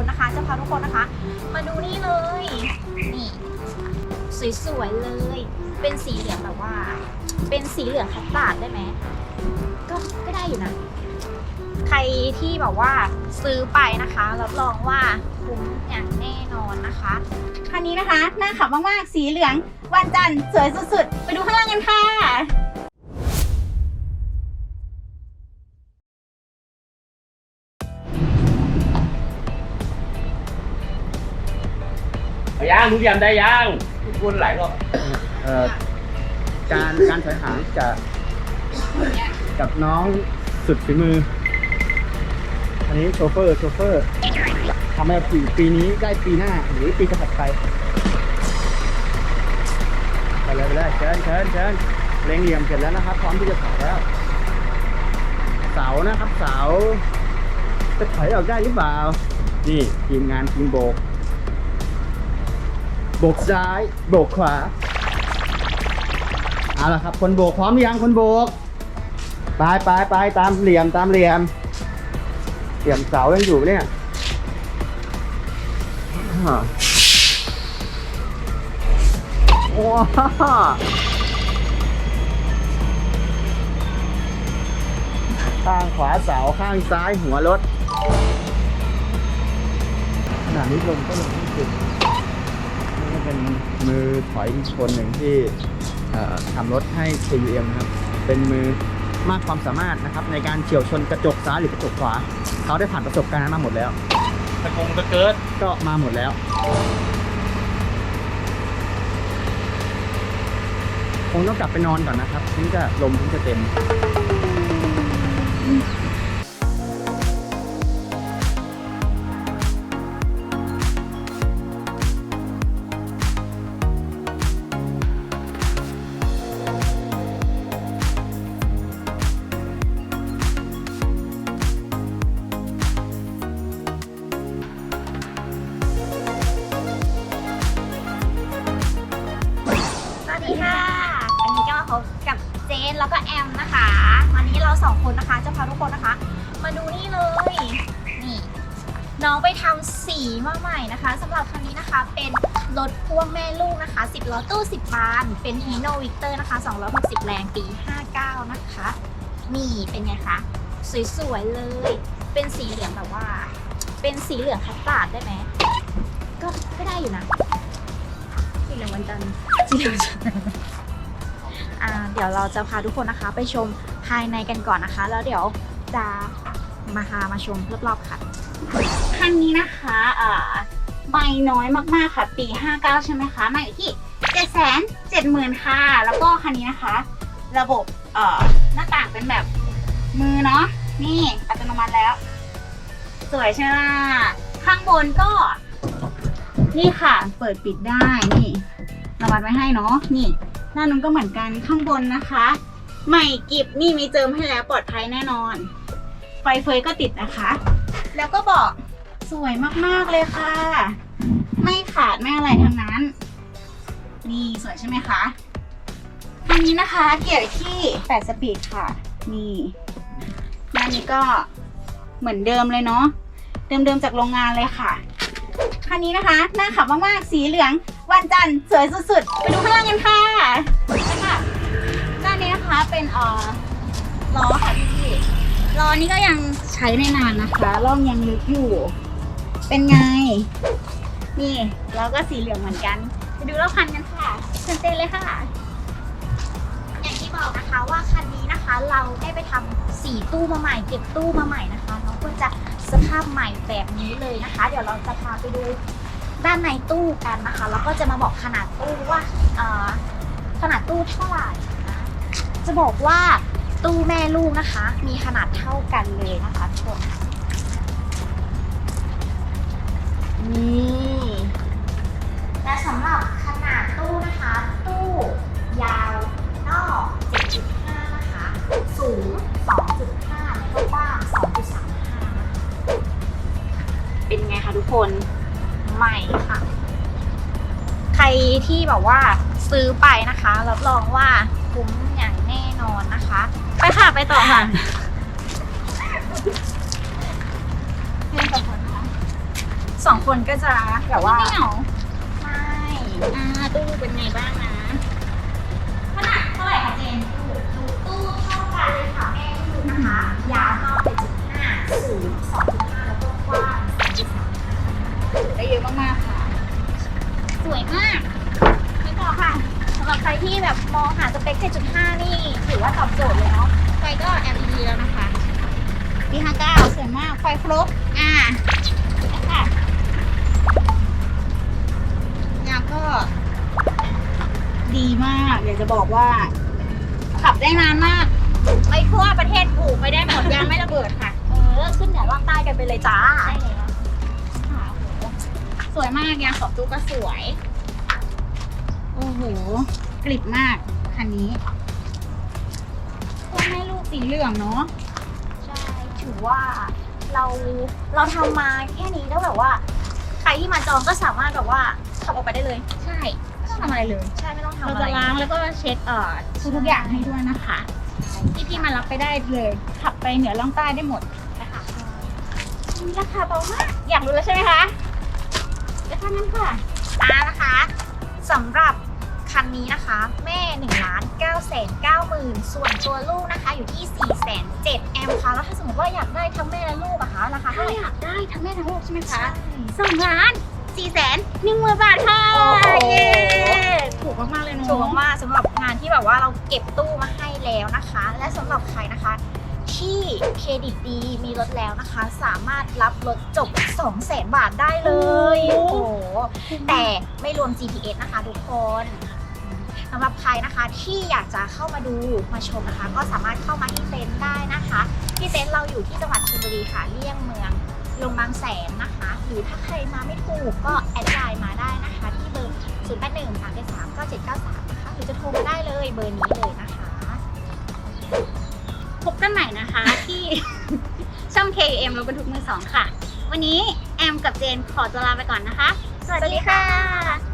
คนนะคะ จะพาทุกคนนะคะ มาดูนี่เลย นี่สวยๆเลย เป็นสีเหลืองแบบว่า เป็นสีเหลืองคัสตาร์ดได้ไหมก็ก็ได้อยู่นะ ใครที่แบบว่าซื้อไปนะคะรับรองว่าคุ้มอย่างแน่นอนนะคะคันนี้นะคะน่าขับมากๆ สีเหลืองวันจันทร์สวยสุดๆ ไปดูข้างล่างกันค่ะ เอายังรู้ยังได้ยังวนหลายรอบเอ่อการการถอยหางจะกับน้องสุดฝีมือ อันนี้โชเฟอร์โชเฟอร์ทำให้ปีปีนี้ได้ปีหน้าหรือปีถัดไปไปเลยไปเลยเชิญเชิญเชิญเล็งเหลี่ยมเสร็จแล้วนะครับ พร้อมที่จะถอยแล้ว เสานะครับเสาจะถอยออกได้หรือเปล่า นี่ทีมงานทีมโบก โบกซ้ายโบกขวาเอาละครับ คนโบกพร้อมหรือยังคนโบกไปไปไปตามเหลี่ยมตามเหลี่ยม เหลี่ยมเสายังอยู่เนี่ยอ้าวข้างขวาเสาข้างซ้ายหัวรถขณะนี้ลมก็ยังไม่ถึง นี่เป็นมือถอยอีกคนหนึ่งที่ทำรถให้ KUM นะครับ เป็นมือมากความสามารถนะครับ ในการเฉียวชนกระจกซ้ายหรือกระจกขวา เขาได้ผ่านประสบการณ์มาหมดแล้วตะกงตะเกิดก็มาหมดแล้ว คงต้องกลับไปนอนก่อนนะครับถึงจะลมถึงจะเต็ม วก็แอมนะคะ วันนี้เราสองคนนะคะจะพาทุกคนนะคะ มาดูนี่เลย นี่ น้องไปทำสีมาใหม่นะคะสำหรับคันนี้นะคะเป็นรถพ่วงแม่ลูกนะคะ 10ล้อตู้ 10 บาน เป็น Hino Victor นะคะ 260 แรงปี 59 นะคะ นี่เป็นไงคะ สวยๆเลย เป็นสีเหลืองแบบว่า เป็นสีเหลืองคัสตาร์ดได้ไหมก็ก็ได้อยู่นะสีเหลืองวันจันทร์อ่าเดี๋ยวเราจะพาทุกคนนะคะ ไปชมภายในกันก่อนนะคะ แล้วเดี๋ยวจะมาพามาชมรอบๆค่ะคันนี้นะคะเอ่อไม่น้อยมากๆค่ะ ปี 59 ใช่ไหมคะมาอยู่ที่7 7 0 0 0 0ค่ะ แล้วก็คันนี้นะคะ ระบบเอ่อหน้าต่างเป็นแบบมือเนาะนี่อัตโนมัติแล้ว สวยใช่ไหมล่ะข้างบนก็ นี่ค่ะ เปิดปิดได้นี่ระบายไว้ให้เนาะนี่ หน้านุ้นก็เหมือนกันข้างบนนะคะ ใหม่กิบนี่มีเจิมให้แล้วปลอดภัยแน่นอน ไฟเฟยก็ติดนะคะ แล้วก็เบอกสวยมากๆเลยค่ะ ไม่ขาดไม่อะไรทั้งนั้น นี่สวยใช่ไหมคะอันนี้นะคะเกียร์ที่ 8 สปีดค่ะ นี่ด้านนี้ก็เหมือนเดิมเลยเนาะเดิมๆจากโรงงานเลยค่ะ คันนี้นะคะน่าขับมากๆ สีเหลือง วันจันทร์สวยสุดๆ ไปดูข้างล่างกันค่ะไปค่ะด้านนี้นะคะเป็นเอ่อล้อค่ะพี่ๆล้อนี้ก็ยังใช้ได้นานนะคะร่องยังลึกอยู่ เป็นไง นี่ล้อก็สีเหลืองเหมือนกัน ไปดูรอบคันกันค่ะเชิญเต้นเลยค่ะ อย่างที่บอกนะคะว่าคันนี้นะคะเราได้ไปทำสีตู้มาใหม่เก็บตู้มาใหม่นะคะน้องก็จะสภาพใหม่แบบนี้เลยนะคะ เดี๋ยวเราจะพาไปดู ด้านในตู้กันนะคะ แล้วก็จะมาบอกขนาดตู้ว่าขนาดตู้เท่าไหร่นะจะบอกว่าตู้แม่ลูกนะคะ มีขนาดเท่ากันเลยนะคะทุกคนนี่และสำหรับขนาดตู้นะคะ ตู้ยาวนอก7.5นะคะสูง 2.5 แล้วก็กว้าง 2.35 เป็นไงคะทุกคน ใหม่ค่ะ ใครที่แบบว่าซื้อไปนะคะรับรองว่าคุ้มอย่างแน่นอนนะคะ ไปค่ะไปต่อค่ะเพื่อนกับคนคะสองคนก็จะแบบว่าไม่เหงาใช่อ่าตู้เป็นไงบ้างนะ เยอะมากๆค่ะ สวยมากไม่พอค่ะสำหรับใครที่แบบมองหาสเปค 7.5 นี่ถือว่าตอบโจทย์เลยเนาะไฟก็ LED แล้วนะคะปี59สวยมาก ไฟครบ อ่าแล้วค่ะยางก็ ดีมาก อยากจะบอกว่า ขับได้นานมาก ไปทั่วประเทศปลูกไปได้หมดยางไม่ระเบิดค่ะ เออ ขึ้นเหนือล่องใต้กันไปเลยจ้าใช่แล้วค่ะโอ้โหส วยมากยางขอบตู้ก็สวย โอ้โห กริบมากคันนี้พ่อแม่ลูกสีเหลืองเนาะใช่ถือว่าเราเราทำมาแค่นี้แล้วแบบว่า ใครที่มาจองก็สามารถแบบว่าขับออกไปได้เลย ใช่ไม่ต้องทำอะไรเลย ใช่ไม่ต้องทำเราอะไร จะล้างแล้วก็เช็คเอ่อทุกๆอย่างให้ด้วยนะคะที่พี่มารับไปได้เลย ขับไปเหนือล่องใต้ได้หมดนะคะมีราคาเบามาก อยากรู้แล้วใช่ไหมคะ เดี๋ยวท่านั้นค่ะอ่านะคะสำหรับคันนี้นะคะ แม่1ล้าน9แสน9หมื่นส่วนตัวลูกนะคะอยู่ที่4แสน7แอมป์ค่ะแล้วถ้าสมมติว่าอยากได้ทั้งแม่และลูกอะคะราคาถ้าเท่าไหร่อยากได้ทั้งแม่ทั้งลูกใช่ไหมใช่คะสองล้านสี่แสนหนึ่งหมื่นบาทค่ะโอ้โหเย้ถูกมากๆเลยเนาะถูกมากๆสำหรับงานที่แบบว่าเราเก็บตู้มาให้แล้วนะคะ และสำหรับใครนะคะ ที่เครดิตดีมีรถแล้วนะคะ สามารถรับรถจบ 2 0 0แสนบาทได้เลย โอ้โห แต่ไม่รวม GPS นะคะทุกคนสำหรับใครนะคะที่อยากจะเข้ามาดูมาชมนะคะ ก็สามารถเข้ามาที่เต็นท์ได้นะคะที่เต็นท์เราอยู่ที่จังหวัดชลบุรีค่ะเลี่ยงเมืองลงบางแสนนะคะ หรือถ้าใครมาไม่ถูกก็แอดไลน์มาได้นะคะ ที่เบอร์0 8 1 3 7 3 9 7 9 3นะคะหรือจะโทรมาได้เลยเบอร์นี้เลยนะคะพบ กันใหม่นะคะที่ ช่อง KM รถบรรทุกมือสองค่ะ วันนี้แอมกับเจนขอตัวลาไปก่อนนะคะ สวัสดีค่ะ